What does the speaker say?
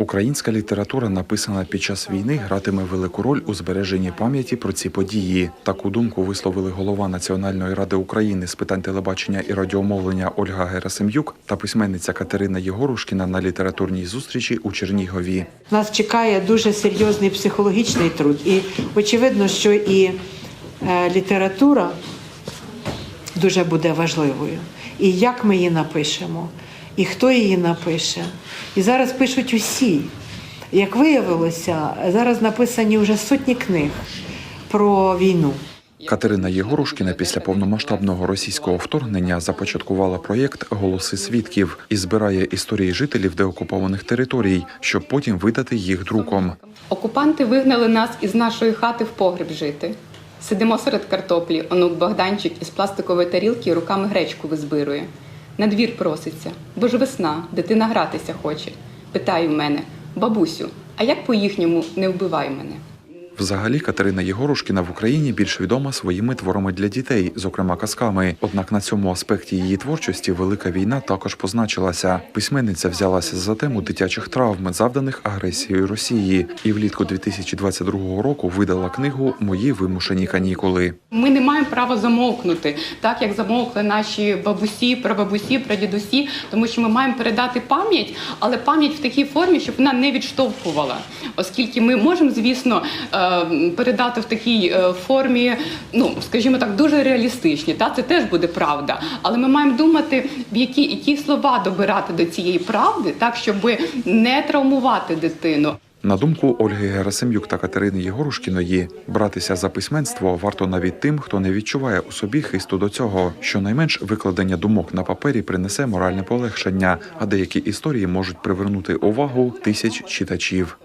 Українська література, написана під час війни, гратиме велику роль у збереженні пам'яті про ці події. Таку думку висловили голова Національної ради України з питань телебачення і радіомовлення Ольга Герасим'юк та письменниця Катерина Єгорушкіна на літературній зустрічі у Чернігові. Нас чекає дуже серйозний психологічний труд. І очевидно, що і е, література дуже буде важливою. І як ми її напишемо, і хто її напише. І зараз пишуть усі. Як виявилося, зараз написані вже сотні книг про війну. Катерина Єгорушкіна після повномасштабного російського вторгнення започаткувала проєкт Голоси свідків і збирає історії жителів деокупованих територій, щоб потім видати їх друком. Окупанти вигнали нас із нашої хати в погріб жити. Сидимо серед картоплі, онук Богданчик із пластикової тарілки руками гречку визбирує. На двір проситься, бо ж весна, дитина гратися хоче. Питає в мене, бабусю, а як по-їхньому не вбивай мене? Взагалі, Катерина Єгорушкіна в Україні більш відома своїми творами для дітей, зокрема казками. Однак на цьому аспекті її творчості велика війна також позначилася. Письменниця взялася за тему дитячих травм, завданих агресією Росії, і влітку 2022 року видала книгу Мої вимушені канікули. Ми не маємо права замовкнути, так як замовкли наші бабусі, прабабусі, прадідусі, тому що ми маємо передати пам'ять, але пам'ять в такій формі, щоб вона не відштовхувала, оскільки ми можемо, звісно, е, передати в такій е, формі, ну скажімо так, дуже реалістичні. Та це теж буде правда. Але ми маємо думати, в які, які слова добирати до цієї правди, так щоб не травмувати дитину. На думку Ольги Герасим'юк та Катерини Єгорушкіної, братися за письменство варто навіть тим, хто не відчуває у собі хисту до цього. Щонайменш викладення думок на папері принесе моральне полегшення, а деякі історії можуть привернути увагу тисяч читачів.